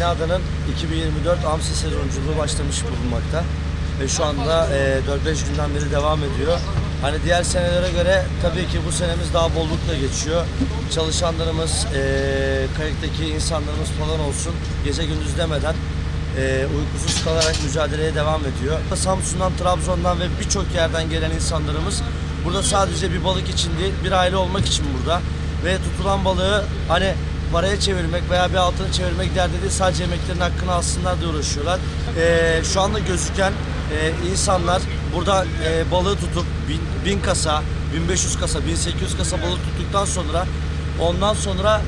Yeni Adanın 2024 Amsi sezonculuğu başlamış bulunmakta. Ve şu anda e, 4-5 günden beri devam ediyor. Hani diğer senelere göre tabii ki bu senemiz daha bollukla geçiyor. Çalışanlarımız, e, kayıktaki insanlarımız falan olsun gece gündüz demeden e, uykusuz kalarak mücadeleye devam ediyor. Samsun'dan, Trabzon'dan ve birçok yerden gelen insanlarımız burada sadece bir balık için değil, bir aile olmak için burada. Ve tutulan balığı hani paraya çevirmek veya bir altına çevirmek derdi sadece yemeklerin hakkını alsınlar diye uğraşıyorlar. E, şu anda gözüken e, insanlar burada e, balığı tutup bin, bin kasa, 1500 kasa, 1800 kasa balık tuttuktan sonra ondan sonra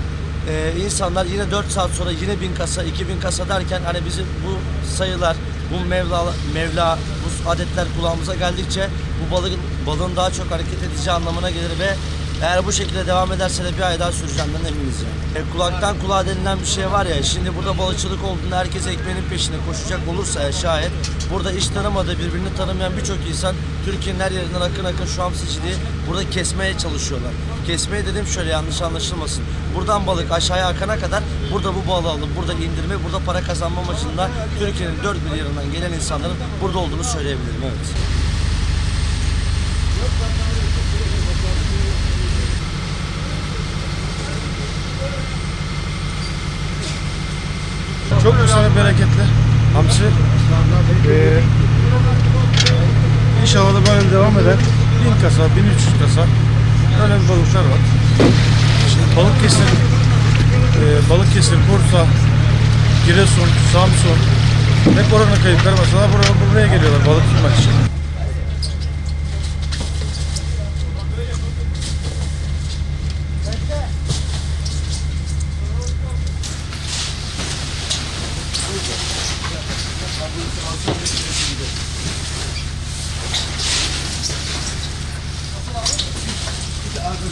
ee, insanlar yine 4 saat sonra yine 1000 kasa, 2000 kasa derken hani bizim bu sayılar, bu mevla, mevla, bu adetler kulağımıza geldikçe bu balığın, balığın daha çok hareket edeceği anlamına gelir ve eğer bu şekilde devam ederse de bir ay daha süreceğinden eminiz yani. E, kulaktan kulağa denilen bir şey var ya, şimdi burada balıkçılık olduğunda herkes ekmeğinin peşine koşacak olursa ya şayet burada iş tanımadığı, birbirini tanımayan birçok insan Türkiye'nin her yerinden akın akın şu hamsiciliği burada kesmeye çalışıyorlar. Kesmeye dedim şöyle yanlış anlaşılmasın. Buradan balık aşağıya akana kadar burada bu balığı alıp burada indirme, burada para kazanma amacında Türkiye'nin dört bir yanından gelen insanların burada olduğunu söyleyebilirim. Evet. Çok bu sene bereketli. Hamsi. Ee, inşallah da böyle devam eder. 1000 kasa, 1300 kasa. Böyle bir balıklar var. Şimdi Balıkesir, e, Balıkesir, Bursa, Giresun, Samsun. Hep oranın kayıpları mesela buraya, buraya geliyorlar balık tutmak için.